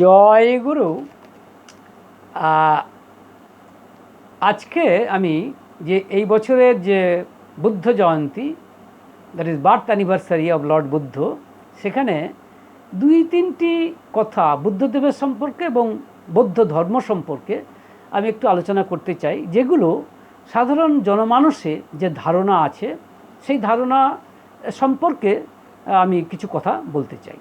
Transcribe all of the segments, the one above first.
জয় গুরু আজকে আমি যে এই বছরের যে Buddha Jayanti that is birth anniversary of lord Buddha, সেখানে দুই তিনটি কথা বুদ্ধদেবের সম্পর্কে এবং বৌদ্ধ ধর্ম সম্পর্কে আমি একটু আলোচনা করতে চাই, যেগুলো সাধারণ জনমানসে যে ধারণা আছে, সেই ধারণা সম্পর্কে আমি কিছু কথা বলতে চাই।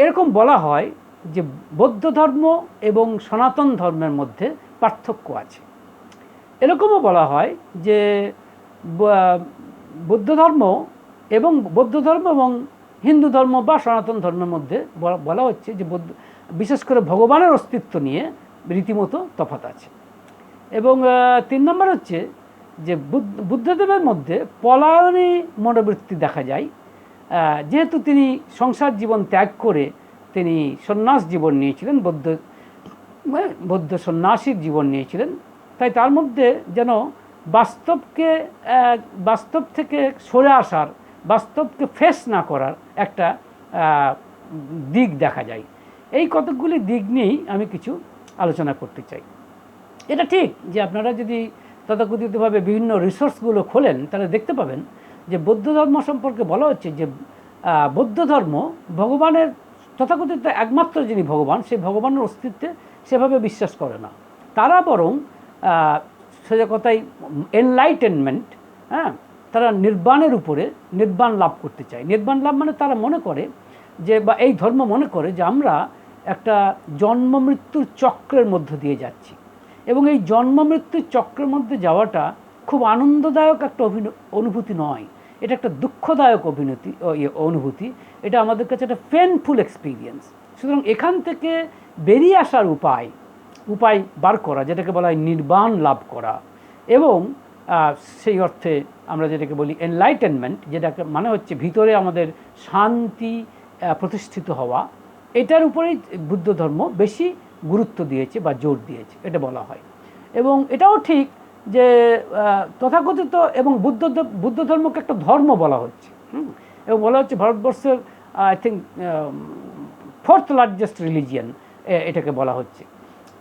এরকম বলা হয় যে বৌদ্ধ ধর্ম এবং সনাতন ধর্মের মধ্যে পার্থক্য আছে। এরকমও বলা হয় যে বৌদ্ধ ধর্ম এবং, বৌদ্ধ ধর্ম এবং হিন্দু ধর্ম বা সনাতন ধর্মের মধ্যে বলা- হচ্ছে যে বৌদ্ধ, বিশেষ করে ভগবানের অস্তিত্ব নিয়ে রীতিমতো তফাৎ আছে। এবং তিন নম্বর হচ্ছে যে বুদ্ধ- বুদ্ধদেবের মধ্যে পলায়নী মনোবৃত্তি দেখা যায়। যেহেতু তিনি সংসার জীবন ত্যাগ করে তিনি সন্ন্যাস জীবন নিয়েছিলেন, বৌদ্ধ মানে বৌদ্ধ সন্ন্যাসীর জীবন নিয়েছিলেন, তাই তার মধ্যে যেন বাস্তবকে বাস্তব থেকে সরে আসার, বাস্তবকে ফেস না করার একটা দিক দেখা যায়। এই কতকগুলি দিক নিয়েই আমি কিছু আলোচনা করতে চাই। এটা ঠিক যে আপনারা যদি তথাকথিতভাবে বিভিন্ন রিসোর্সগুলো খোলেন, তাহলে দেখতে পাবেন যে বৌদ্ধ ধর্ম সম্পর্কে বলা হচ্ছে যে বৌদ্ধ ধর্ম ভগবানের তথাকথিত একমাত্র যিনি ভগবান, সেই ভগবানের অস্তিত্বে সেভাবে বিশ্বাস করে না। তারা বরং সোজা কথাই এনলাইটেনমেন্ট হ্যাঁ তারা নির্বাণের উপরে নির্বাণ লাভ করতে চায়। নির্বাণ লাভ মানে তারা মনে করে যে, বা এই ধর্ম মনে করে যে আমরা একটা জন্ম মৃত্যুর চক্রের মধ্য দিয়ে যাচ্ছি। এবং এই জন্ম মৃত্যুর চক্রের মধ্যে যাওয়াটা খুব আনন্দদায়ক একটা অনুভূতি নয়। এটা একটা দুঃখদায়ক অভিনতি ইয়ে, অনুভূতি। এটা আমাদের কাছে একটা পেনফুল এক্সপিরিয়েন্স সুতরাং এখান থেকে বেরিয়ে আসার উপায় উপায় বার করা যেটাকে বলা হয় নির্বাণ লাভ করা। এবং সেই অর্থে আমরা যেটাকে বলি এনলাইটেনমেন্ট যেটাকে মানে হচ্ছে ভিতরে আমাদের শান্তি প্রতিষ্ঠিত হওয়া। এটার উপরেই বুদ্ধ ধর্ম বেশি গুরুত্ব দিয়েছে বা জোর দিয়েছে এটা বলা হয়। এবং এটাও ঠিক যে তথাকথিত এবং বুদ্ধ বুদ্ধ ধর্মকে একটা ধর্ম বলা হচ্ছে? এবং বলা হচ্ছে ভারতবর্ষের I think fourth largest religion এটাকে বলা হচ্ছে।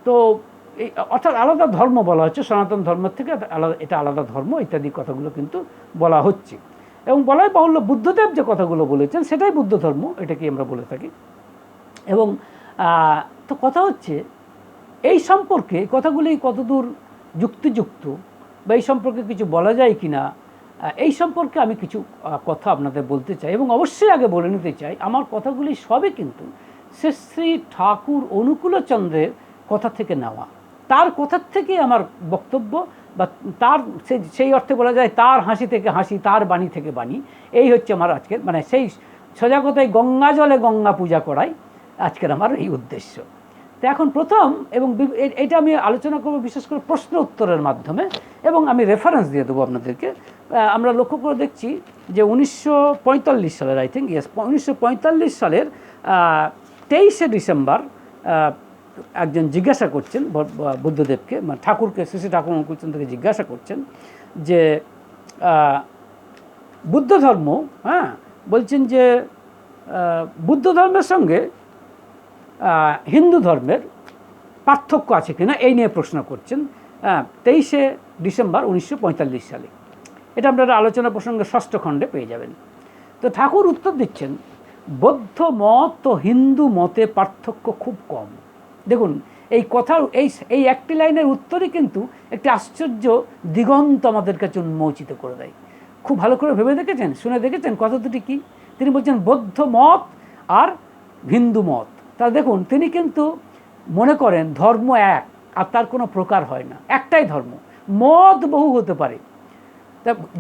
তো, এই, অর্থাৎ আলাদা ধর্ম বলা হচ্ছে, সনাতন ধর্মের থেকে আলাদা, এটা আলাদা ধর্ম, ইত্যাদি কথাগুলো কিন্তু বলা হচ্ছে। এবং বলাই বাহুল্য, বুদ্ধদেব যে কথাগুলো বলেছেন, সেটাই বুদ্ধ ধর্ম এটাকে আমরা বলে থাকি। এবং তো কথা হচ্ছে, এই সম্পর্কে কথাগুলি কতদূর যুক্তিযুক্ত বা এই সম্পর্কে কিছু বলা যায় কি না এই সম্পর্কে আমি কিছু কথা আপনাদের বলতে চাই এবং অবশ্যই আগে বলে নিতে চাই, আমার কথাগুলি সবই কিন্তু শ্রী ঠাকুর অনুকূলচন্দ্রের কথা থেকে নেওয়া। তার কথার থেকে আমার বক্তব্য বা তার সেই অর্থে বলা যায় তার হাসি থেকে হাসি, তার বাণী থেকে বাণী। এই হচ্ছে আমার আজকের মানে সেই সোজা কথায় গঙ্গা জলে গঙ্গা পূজা করাই আজকের আমার এই উদ্দেশ্য। তো এখন প্রথম এবং এটা আমি আলোচনা করব বিশেষ করে প্রশ্ন উত্তরের মাধ্যমে এবং আমি রেফারেন্স দিয়ে দেবো আপনাদেরকে। আমরা লক্ষ্য করে দেখছি যে উনিশশো পঁয়তাল্লিশ সালের আই থিঙ্ক ইয়েস উনিশশো পঁয়তাল্লিশ সালের তেইশে ডিসেম্বর একজন জিজ্ঞাসা করছেন বুদ্ধদেবকে মানে ঠাকুরকে, শ্রী শ্রী ঠাকুর অনুকূলচন্দ্রকে জিজ্ঞাসা করছেন যে বুদ্ধ ধর্ম হ্যাঁ বলছেন যে বুদ্ধ ধর্মের সঙ্গে হিন্দু ধর্মের পার্থক্য আছে কিনা এই নিয়ে প্রশ্ন করছেন তেইশে ডিসেম্বর উনিশশো পঁয়তাল্লিশ সালে। এটা আপনারা আলোচনা প্রসঙ্গে ষষ্ঠ খণ্ডে পেয়ে যাবেন। তো ঠাকুর উত্তর দিচ্ছেন, বৌদ্ধ মত ও হিন্দু মতে পার্থক্য খুব কম। দেখুন, এই কথার এই এই একটি লাইনের উত্তরই কিন্তু একটি আশ্চর্য দিগন্ত আমাদের কাছে উন্মোচিত করে দেয়। খুব ভালো করে ভেবে দেখেছেন, শুনে দেখেছেন, কথা দুটি কী? তিনি বলছেন, বৌদ্ধ মত আর হিন্দু মত। তা দেখুন, তিনি কিন্তু মনে করেন ধর্ম এক, আর তার কোনো প্রকার হয় না। একটাই ধর্ম। মত বহু হতে পারে।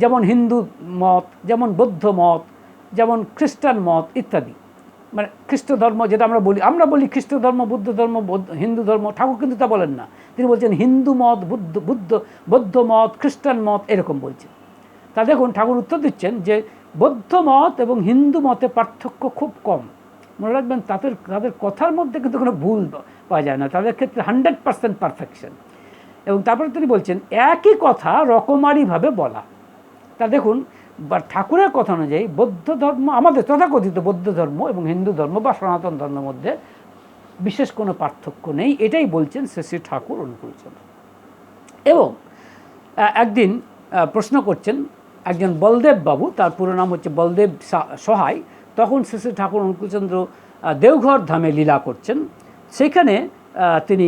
যেমন হিন্দু মত, যেমন বৌদ্ধ মত, যেমন খ্রিস্টান মত ইত্যাদি। মানে খ্রিস্ট ধর্ম যেটা আমরা বলি আমরা বলি খ্রিস্ট ধর্ম, বুদ্ধ ধর্ম হিন্দু ধর্ম, ঠাকুর কিন্তু তা বলেন না। তিনি বলছেন হিন্দু মত, বুদ্ধ বুদ্ধ, বৌদ্ধ মত, খ্রিস্টান মত এরকম বলছেন তা দেখুন, ঠাকুর উত্তর দিচ্ছেন যে বৌদ্ধ মত এবং হিন্দু মতে পার্থক্য খুব কম। মনে রাখবেন, তাদের তাদের কথার মধ্যে কিন্তু কোনো ভুল পাওয়া যায় না। তাদের ক্ষেত্রে হান্ড্রেড পার্সেন্ট পারফেকশন। এবং তারপরে তিনি বলছেন, একই কথা রকমারিভাবে বলা। তা দেখুন, বা ঠাকুরের কথা অনুযায়ী বৌদ্ধ ধর্ম, আমাদের তথাকথিত বৌদ্ধ ধর্ম এবং হিন্দু ধর্ম বা সনাতন ধর্মের মধ্যে বিশেষ কোনো পার্থক্য নেই। এটাই বলছেন শ্রী শ্রী ঠাকুর অনুকূলচন্দ্র এবং একদিন প্রশ্ন করছেন একজন বলদেব বাবু, তার পুরো নাম হচ্ছে বলদেব সহায়। তখন শ্রী ঠাকুর অনুকূলচন্দ্র দেওঘর ধামে লীলা করছেন। সেখানে তিনি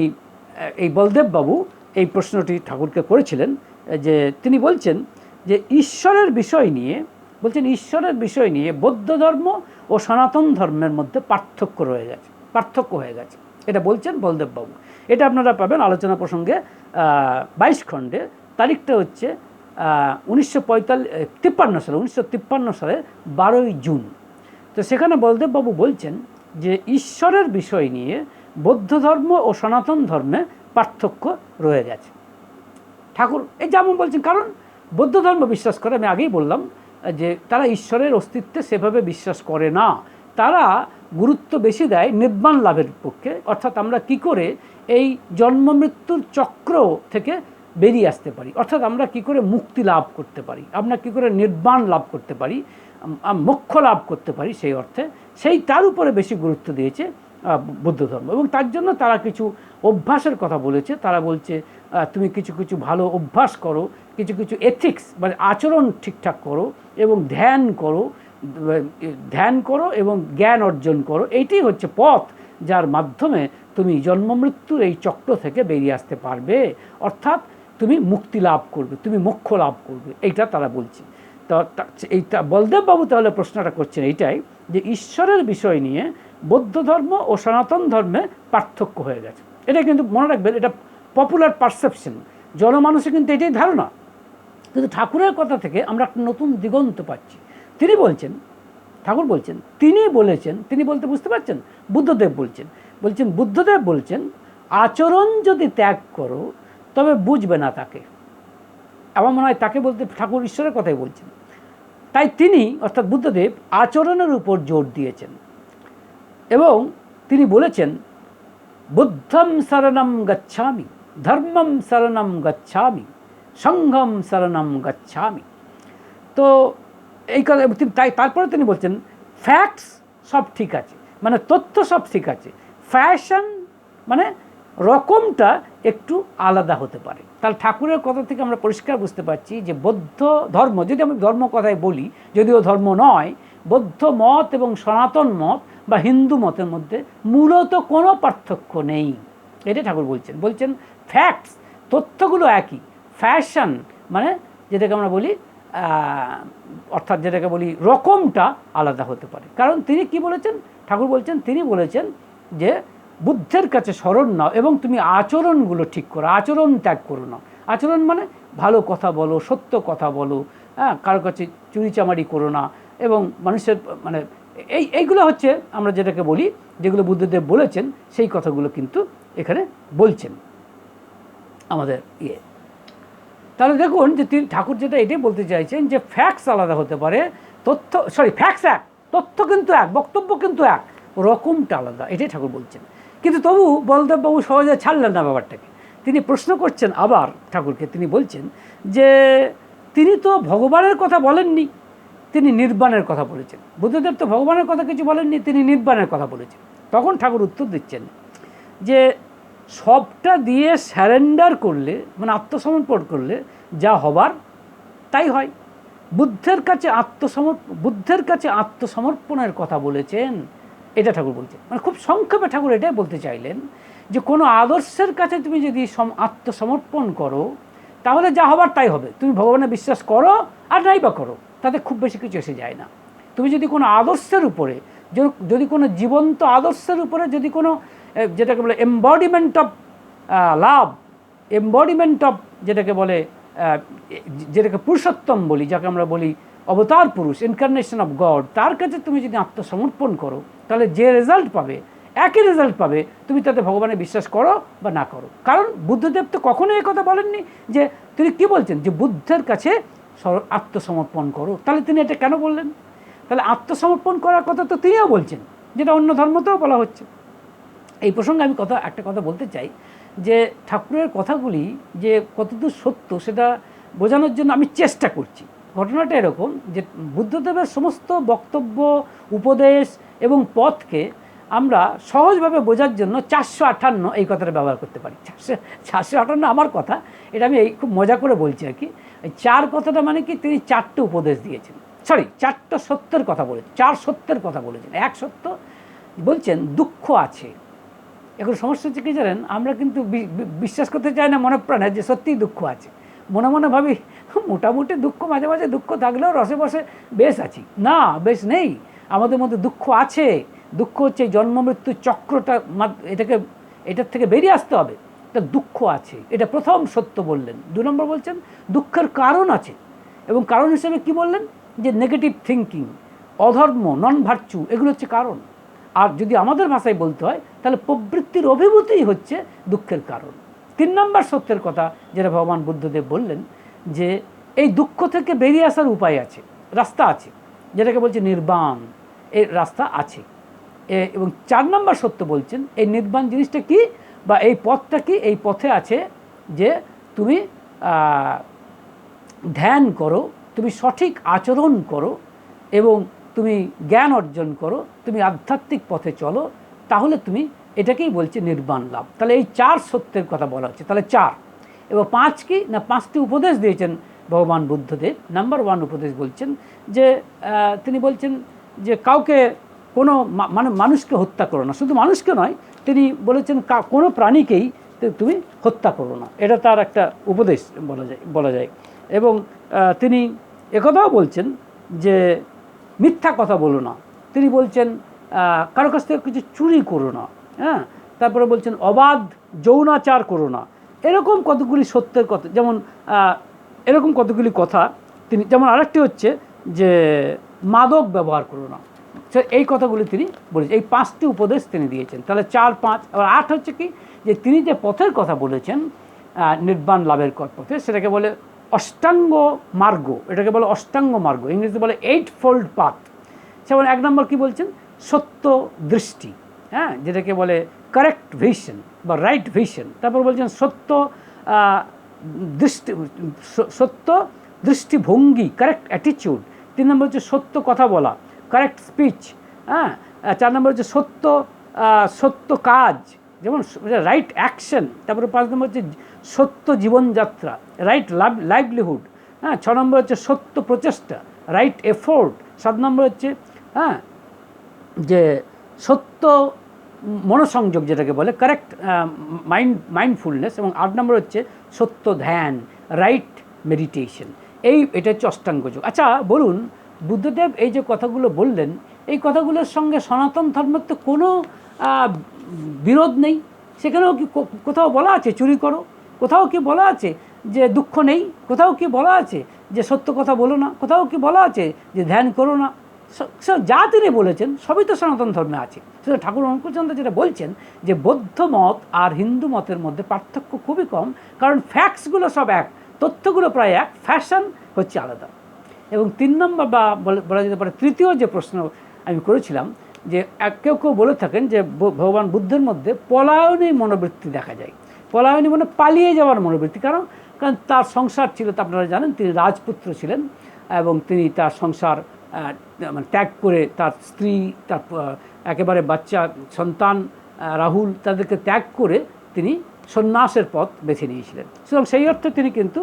এই বলদেব বাবু এই প্রশ্নটি ঠাকুরকে করেছিলেন যে তিনি বলছেন যে ঈশ্বরের বিষয় নিয়ে, বলছেন ঈশ্বরের বিষয় নিয়ে বৌদ্ধ ধর্ম ও সনাতন ধর্মের মধ্যে পার্থক্য রয়ে গেছে, পার্থক্য হয়ে গেছে। এটা বলছেন বলদেববাবু। এটা আপনারা পাবেন আলোচনা প্রসঙ্গে বাইশ খণ্ডে। তারিখটা হচ্ছে উনিশশো পঁয়তাল্লিশ, তিপ্পান্ন সালে, উনিশশো তিপ্পান্ন সালে বারোই জুন। তো সেখানে বলদেববাবু বলছেন যে ঈশ্বরের বিষয় নিয়ে বৌদ্ধ ধর্ম ও সনাতন ধর্মে পার্থক্য রয়ে গেছে। ঠাকুর, এই যেমন বলছেন, কারণ বৌদ্ধ ধর্ম বিশ্বাস করে, আমি আগেই বললাম, যে তারা ঈশ্বরের অস্তিত্বে সেভাবে বিশ্বাস করে না। তারা গুরুত্ব বেশি দেয় নির্বাণ লাভের পক্ষে। অর্থাৎ আমরা কি করে এই জন্ম মৃত্যুর চক্র থেকে বেরিয়ে আসতে পারি? অর্থাৎ আমরা কি করে মুক্তি লাভ করতে পারি? আমরা কি করে নির্বাণ লাভ করতে পারি? মোক্ষ লাভ করতে পারি সেই অর্থে। সেই তার উপরে বেশি গুরুত্ব দিয়েছে বৌদ্ধ ধর্ম। এবং তার জন্য তারা কিছু অভ্যাসের কথা বলেছে। তারা বলছে তুমি কিছু কিছু ভালো অভ্যাস করো, কিছু কিছু এথিক্স মানে আচরণ ঠিকঠাক করো এবং ধ্যান করো ধ্যান করো এবং জ্ঞান অর্জন করো। এইটাই হচ্ছে পথ যার মাধ্যমে তুমি জন্ম মৃত্যুর এই চক্র থেকে বেরিয়ে আসতে পারবে। অর্থাৎ তুমি মুক্তি লাভ করবে, তুমি মোক্ষ লাভ করবে। এইটা তারা বলছে। তো এইটা বলদেব বাবু তাহলে প্রশ্নটা করছেন এইটাই যে ঈশ্বরের বিষয় নিয়ে বৌদ্ধ ধর্ম ও সনাতন ধর্মে পার্থক্য হয়ে গেছে। এটা কিন্তু মনে রাখবেন, এটা পপুলার পারসেপশন জনমানসে কিন্তু এটাই ধারণা। কিন্তু ঠাকুরের কথা থেকে আমরা একটা নতুন দিগন্ত পাচ্ছি। তিনি বলছেন, ঠাকুর বলছেন, তিনি বলেছেন, তিনি বলতে বুঝতে পারছেন? বুদ্ধদেব বলছেন। বলছেন, বুদ্ধদেব বলছেন, আচরণ যদি ত্যাগ করো, তবে বুঝবে না তাকে। আমার মনে হয় তাকে বলতে ঠাকুর ঈশ্বরের কথাই বলছেন। তাই তিনি, অর্থাৎ বুদ্ধদেব, আচরণের উপর জোর দিয়েছেন এবং তিনি বলেছেন, বুদ্ধম শরণম গচ্ছামি, ধর্মম শরণম গচ্ছামি, সংঘম শরণম গচ্ছামি। তো এই কথা তাই, তারপরে তিনি বলছেন, ফ্যাক্টস সব ঠিক আছে মানে তথ্য সব ঠিক আছে। ফ্যাশন মানে রকমটা একটু আলাদা হতে পারে। তাহলে ঠাকুরের কথা থেকে আমরা পরিষ্কার বুঝতে পারছি যে বৌদ্ধ ধর্ম, যদি আমি ধর্ম কথায় বলি, যদিও ধর্ম নয়, বৌদ্ধ মত এবং সনাতন মত বা হিন্দু মতের মধ্যে মূলত কোনো পার্থক্য নেই। এটা ঠাকুর বলছেন। বলছেন ফ্যাক্টস তথ্যগুলো একই। ফ্যাশন মানে যেটাকে আমরা বলি অর্থাৎ যেটাকে বলি রকমটা আলাদা হতে পারে। কারণ তিনি কি বলেছেন? ঠাকুর বলছেন, তিনি বলেছেন যে বুদ্ধের কাছে স্মরণ নাও এবং তুমি আচরণগুলো ঠিক করো, আচরণ ত্যাগ করো না। আচরণ মানে ভালো কথা বলো, সত্য কথা বলো হ্যাঁ কারও কাছে চুরিচামারি করো না এবং মানুষের মানে এই, এইগুলো হচ্ছে আমরা যেটাকে বলি, যেগুলো বুদ্ধদেব বলেছেন, সেই কথাগুলো কিন্তু এখানে বলছেন আমাদের ইয়ে। তাহলে দেখুন যে তিনি ঠাকুর যেটা এটাই বলতে চাইছেন যে ফ্যাক্টস আলাদা হতে পারে, তথ্য সরি ফ্যাক্টস এক, তথ্য কিন্তু এক, বক্তব্য কিন্তু এক, রকমটা আলাদা, এটাই ঠাকুর বলছেন। কিন্তু তবু বলদেববাবু সহজে ছাড়লেন না ব্যাপারটাকে। তিনি প্রশ্ন করছেন আবার ঠাকুরকে, তিনি বলছেন যে তিনি তো ভগবানের কথা বলেননি, তিনি নির্বাণের কথা বলেছেন। বুদ্ধদেব তো ভগবানের কথা কিছু বলেননি, তিনি নির্বাণের কথা বলেছেন। তখন ঠাকুর উত্তর দিচ্ছেন যে সবটা দিয়ে স্যারেন্ডার করলে মানে আত্মসমর্পণ করলে যা হবার তাই হয়। বুদ্ধের কাছে আত্মসমর্প, বুদ্ধের কাছে আত্মসমর্পণের কথা বলেছেন। এটা ঠাকুর বলছেন মানে খুব সংক্ষেপে ঠাকুর এটাই বলতে চাইলেন যে কোনো আদর্শের কাছে তুমি যদি সম- আত্মসমর্পণ করো, তাহলে যা হবার তাই হবে। তুমি ভগবানে বিশ্বাস করো আর নাই বা করো, তাতে খুব বেশি কিছু এসে যায় না। তুমি যদি কোনো আদর্শের উপরে, যদি কোনো জীবন্ত আদর্শের উপরে যদি কোনো যেটাকে বলে embodiment of love embodiment of যেটাকে বলে যেটাকে পুরুষোত্তম বলি, যাকে আমরা বলি অবতার পুরুষ ইনকারনেশন অফ গড তার কাছে তুমি যদি আত্মসমর্পণ করো, তাহলে যে রেজাল্ট পাবে, একই রেজাল্ট পাবে, তুমি তাতে ভগবানে বিশ্বাস করো বা না করো। কারণ বুদ্ধদেব তো কখনোই এই কথা বলেননি যে, তিনি কি বলছেন? যে বুদ্ধের কাছে আত্মসমর্পণ করো। তাহলে তিনি এটা কেন বললেন? তাহলে আত্মসমর্পণ করার কথা তো তিনিও বলছেন, যেটা অন্য ধর্মতেও বলা হচ্ছে। এই প্রসঙ্গে আমি কথা, একটা কথা বলতে চাই, যে ঠাকুরের কথাগুলি যে কতদূর সত্য, সেটা বোঝানোর জন্য আমি চেষ্টা করছি। ঘটনাটা এরকম যে বুদ্ধদেবের সমস্ত বক্তব্য, উপদেশ এবং পথকে আমরা সহজভাবে বোঝার জন্য চারশো আটান্ন এই কথাটা ব্যবহার করতে পারি। চারশো চারশো আটান্ন আমার কথা, এটা আমি এই খুব মজা করে বলছি আর কি। চার কথাটা মানে কি তিনি চারটে উপদেশ দিয়েছেন। সরি, চারটা সত্যের কথা বলেছেন, চার সত্যের কথা বলেছেন। এক সত্য বলছেন, দুঃখ আছে। এখন সমস্যা হচ্ছে কি জানেন, আমরা কিন্তু বিশ্বাস করতে চাই না মনে প্রাণে যে সত্যিই দুঃখ আছে। মনে মনে ভাবি, মোটামুটি দুঃখ, মাঝে মাঝে দুঃখ থাকলেও রসে বসে বেশ আছি। না, বেশ নেই। আমাদের মধ্যে দুঃখ আছে। দুঃখ হচ্ছে এই জন্ম মৃত্যু চক্রটা এটাকে, এটার থেকে বেরিয়ে আসতে হবে। এটা দুঃখ আছে। এটা প্রথম সত্য বললেন। দু নম্বর বলছেন, দুঃখের কারণ আছে। এবং কারণ হিসেবে কি বললেন? যে নেগেটিভ থিঙ্কিং অধর্ম নন ভার্চু এগুলো হচ্ছে কারণ। আর যদি আমাদের ভাষায় বলতে হয়, তাহলে প্রবৃত্তির অভিভূতিই হচ্ছে দুঃখের কারণ। তিন নম্বর সত্যের কথা যেটা ভগবান বুদ্ধদেব বললেন যে এই দুঃখ থেকে বেরিয়ে আসার উপায় আছে, রাস্তা আছে, যেটাকে বলছে নির্বাণ। এই রাস্তা আছে। এবং চার নম্বর সত্য বলছেন, এই নির্বাণ জিনিসটা কি বা এই পথটা কি? এই পথে আছে যে তুমি ধ্যান করো, তুমি সঠিক আচরণ করো এবং তুমি জ্ঞান অর্জন করো, তুমি আধ্যাত্মিক পথে চলো, তাহলে তুমি এটাকেই বলছে নির্বাণ লাভ। তাহলে এই চার সত্যের কথা বলা হচ্ছে। তাহলে চার। এবং পাঁচ কি? না, পাঁচটি উপদেশ দিয়েছেন ভগবান বুদ্ধদেব। নাম্বার ওয়ান উপদেশ বলছেন যে তিনি বলছেন যে, কাউকে কোনো মানে মানুষকে হত্যা করো না। শুধু মানুষকে নয়, তিনি বলেছেন কোনো প্রাণীকেই তুমি হত্যা করো না। এটা তার একটা উপদেশ বলা যায় বলা যায়। এবং তিনি একথাও বলছেন যে, মিথ্যা কথা বলো না। তিনি বলছেন কারও কাছ থেকে কিছু চুরি করো না। হ্যাঁ? তারপরে বলছেন, অবাধ যৌনাচার করো না। এরকম কতগুলি সত্যের কথা, যেমন এরকম কতগুলি কথা তিনি, যেমন আরেকটি হচ্ছে যে, মাদক ব্যবহার করো না। এই কথাগুলি তিনি বলেছেন, এই পাঁচটি উপদেশ তিনি দিয়েছেন। তাহলে চার, পাঁচ, আবার আট হচ্ছে কি? যে তিনি যে পথের কথা বলেছেন নির্বাণ লাভের পথে, সেটাকে বলে অষ্টাঙ্গ মার্গ। এটাকে বলে অষ্টাঙ্গ মার্গ। ইংরেজিতে বলে এইট ফোল্ড পাথ যেমন এক নম্বর কি বলছেন? সত্য দৃষ্টি। হ্যাঁ যেটাকে বলে কারেক্ট ভিশন বা রাইট ভিশন তারপর বলছেন সত্য দৃষ্টি সত্য দৃষ্টিভঙ্গি কারেক্ট অ্যাটিটিউড তিন নম্বর হচ্ছে সত্য কথা বলা কারেক্ট স্পিচ হ্যাঁ চার নম্বর হচ্ছে সত্য সত্য কাজ, যেমন রাইট অ্যাকশন তারপরে পাঁচ নম্বর হচ্ছে সত্য জীবনযাত্রা রাইট লাইভলিহুড হ্যাঁ ছ নম্বর হচ্ছে সত্য প্রচেষ্টা রাইট এফোর্ট সাত নম্বর হচ্ছে হ্যাঁ যে সত্য মনোসংযোগ যেটাকে বলে কারেক্ট মাইন্ড মাইন্ডফুলনেস এবং আট নম্বর হচ্ছে সত্য ধ্যান রাইট মেডিটেশন এই, এটা হচ্ছে অষ্টাঙ্গ যোগ। আচ্ছা বলুন, বুদ্ধদেব এই যে কথাগুলো বললেন, এই কথাগুলোর সঙ্গে সনাতন ধর্মের তো কোনো বিরোধ নেই। সেখানেও কি, কোথাও বলা আছে, চুরি করো? কোথাও কি বলা আছে যে দুঃখ নেই? কোথাও কি বলা আছে যে সত্য কথা বলো না? কোথাও কি বলা আছে যে ধ্যান করো না? যা তিনি বলেছেন, সবই তো সনাতন ধর্মে আছে। সেটা ঠাকুর অঙ্কুরচন্দ্র যেটা বলছেন যে বৌদ্ধ মত আর হিন্দু মতের মধ্যে পার্থক্য খুবই কম, কারণ ফ্যাক্টসগুলো সব এক, তথ্যগুলো প্রায় এক ফ্যাশন হচ্ছে আলাদা। এবং তিন নম্বর বা বলে- যেতে পারে তৃতীয় যে প্রশ্ন আমি করেছিলাম, যে এক, কেউ কেউ বলে থাকেন যে ভগবান বুদ্ধের মধ্যে পলায়নী মনোবৃত্তি দেখা যায়। পলায়নী মানে পালিয়ে যাওয়ার মনোবৃত্তি, কারণ কারণ তার সংসার ছিল, তা আপনারা জানেন, তিনি রাজপুত্র ছিলেন এবং তিনি তার সংসার মানে ত্যাগ করে তার স্ত্রী, তার একেবারে বাচ্চা, সন্তান রাহুল তাদেরকে ত্যাগ করে তিনি সন্ন্যাসের পথ বেছে নিয়েছিলেন। সুতরাং সেই অর্থে তিনি কিন্তু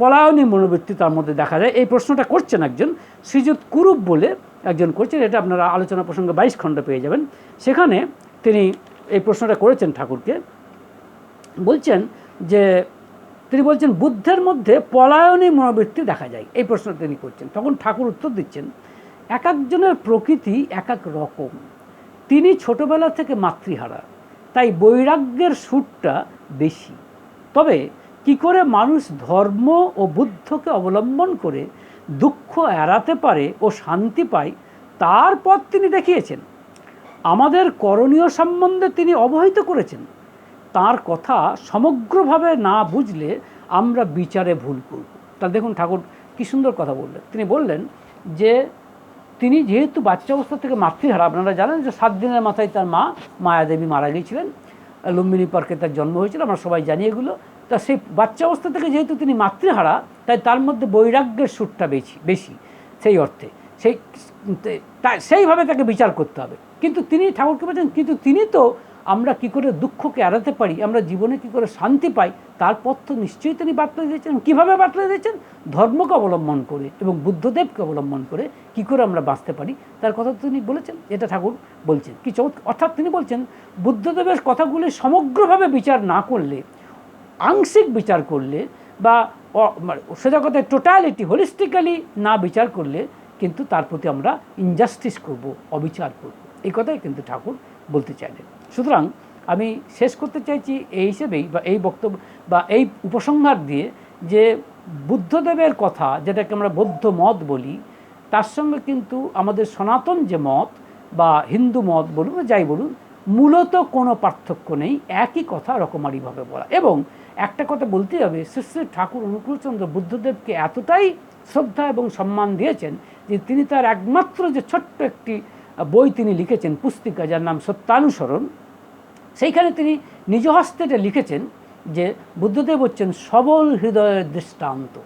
পলায়নী মনোবৃত্তি তার মধ্যে দেখা যায়। এই প্রশ্নটা করছেন একজন শ্রীযুত কুরুপ বলে একজন করছেন, এটা আপনারা আলোচনা প্রসঙ্গে বাইশ খণ্ড পেয়ে যাবেন। সেখানে তিনি এই প্রশ্নটা করেছেন ঠাকুরকে। বলছেন যে তিনি বলছেন, বুদ্ধের মধ্যে পলায়নী মনোবৃত্তি দেখা যায়। এই প্রশ্ন তিনি করছেন। তখন ঠাকুর উত্তর দিচ্ছেন, এক একজনের প্রকৃতি এক এক রকম। তিনি ছোটবেলা থেকে মাতৃহারা, তাই বৈরাগ্যের সুরটা বেশি। তবে কি করে মানুষ ধর্ম ও বুদ্ধকে অবলম্বন করে দুঃখ এড়াতে পারে ও শান্তি পায়, তার পথ তিনি দেখিয়েছেন। আমাদের করণীয় সম্বন্ধে তিনি অবহিত করেছেন। তার কথা সমগ্রভাবে না বুঝলে আমরা বিচারে ভুল করব। তা দেখুন ঠাকুর কী সুন্দর কথা বললেন। তিনি বললেন যে তিনি যেহেতু বাচ্চা অবস্থা থেকে মাতৃহারা আপনারা জানেন যে সাত দিনের মাথায় তার মা মায়াদেবী মারা গিয়েছিলেন। লুম্বিনী পার্কে তার জন্ম হয়েছিল, আমরা সবাই জানি এগুলো। তা সেই বাচ্চা অবস্থা থেকে যেহেতু তিনি মাতৃহারা তাই তার মধ্যে বৈরাগ্যের সুরটা বেশি বেশি সেই অর্থে। সেই সেইভাবে তাকে বিচার করতে হবে। কিন্তু তিনি ঠাকুরকে বলছেন? কিন্তু তিনি তো আমরা কি করে দুঃখকে এড়াতে পারি, আমরা জীবনে কি করে শান্তি পাই, তার পথ তো নিশ্চয়ই তিনি বাতলে দিয়েছেন। কীভাবে বাতলে দিয়েছেন? ধর্মকে অবলম্বন করে এবং বুদ্ধদেবকে অবলম্বন করে কি করে আমরা বাঁচতে পারি, তার কথা তিনি বলেছেন। এটা ঠাকুর বলছেন। কি অর্থাৎ তিনি বলছেন, বুদ্ধদেবের কথাগুলি সমগ্রভাবে বিচার না করলে, আংশিক বিচার করলে বা সোজা কথায় টোটালিটি হোলিস্টিক্যালি না বিচার করলে কিন্তু তার প্রতি আমরা ইনজাস্টিস করব, অবিচার করব। এই কথাই কিন্তু ঠাকুর বলতে চাইলেন। সুতরাং আমি শেষ করতে চাইছি এই হিসেবেই বা এই বক্তব্য বা এই উপসংহার দিয়ে যে বুদ্ধদেবের কথা, যেটাকে আমরা বৌদ্ধ মত বলি, তার সঙ্গে কিন্তু আমাদের সনাতন যে মত বা হিন্দু মত বলুন যাই বলুন, মূলত কোনো পার্থক্য নেই, একই কথা রকমারিভাবে বলা। এবং একটা কথা বলতেই হবে শ্রী ঠাকুর অনুকূলচন্দ্র বুদ্ধদেবকে এতটাই শ্রদ্ধা এবং সম্মান দিয়েছেন যে তিনি তার একমাত্র যে ছোট্ট একটি বই তিনি লিখেছেন, পুস্তিকা যার নাম সত্যানুসরণ। সেইখানে তিনি নিজ হস্তে এটা লিখেছেন যে, বুদ্ধদেব হচ্ছেন সবল হৃদয়ের দৃষ্টান্ত।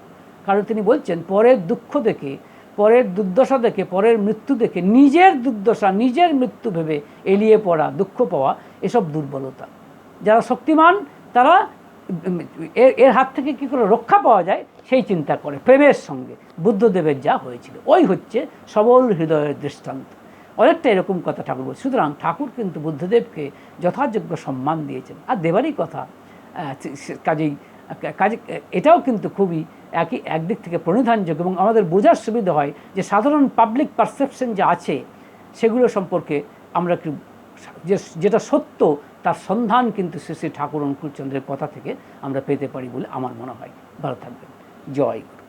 কারণ তিনি বলছেন, পরের দুঃখ দেখে, পরের দুর্দশা দেখে, পরের মৃত্যু দেখে, নিজের দুর্দশা, নিজের মৃত্যু ভেবে এলিয়ে পড়া, দুঃখ পাওয়া, এসব দুর্বলতা। যারা শক্তিমান, তারা এর এর হাত থেকে কী করে রক্ষা পাওয়া যায়? সেই চিন্তা করে, প্রেমের সঙ্গে। বুদ্ধদেবের যা হয়েছিল, ওই হচ্ছে সবল হৃদয়ের দৃষ্টান্ত। অনেকটা এরকম কথা ঠাকুর বলছে। সুতরাং ঠাকুর কিন্তু বুদ্ধদেবকে যথাযোগ্য সম্মান দিয়েছেন। আর দেবারই কথা কাজেই, কাজে, এটাও কিন্তু খুবই একই, একদিক থেকে প্রণিধানযোগ্য এবং আমাদের বোঝার সুবিধা হয় যে সাধারণ পাবলিক পারসেপশন যে আছে, সেগুলো সম্পর্কে আমরা একটু যে, যেটা সত্য তার সন্ধান কিন্তু শ্রী শ্রী ঠাকুর অনুকূলচন্দ্রের কথা থেকে আমরা পেতে পারি বলে আমার মনে হয়। ভালো থাকবেন। জয় গুরু।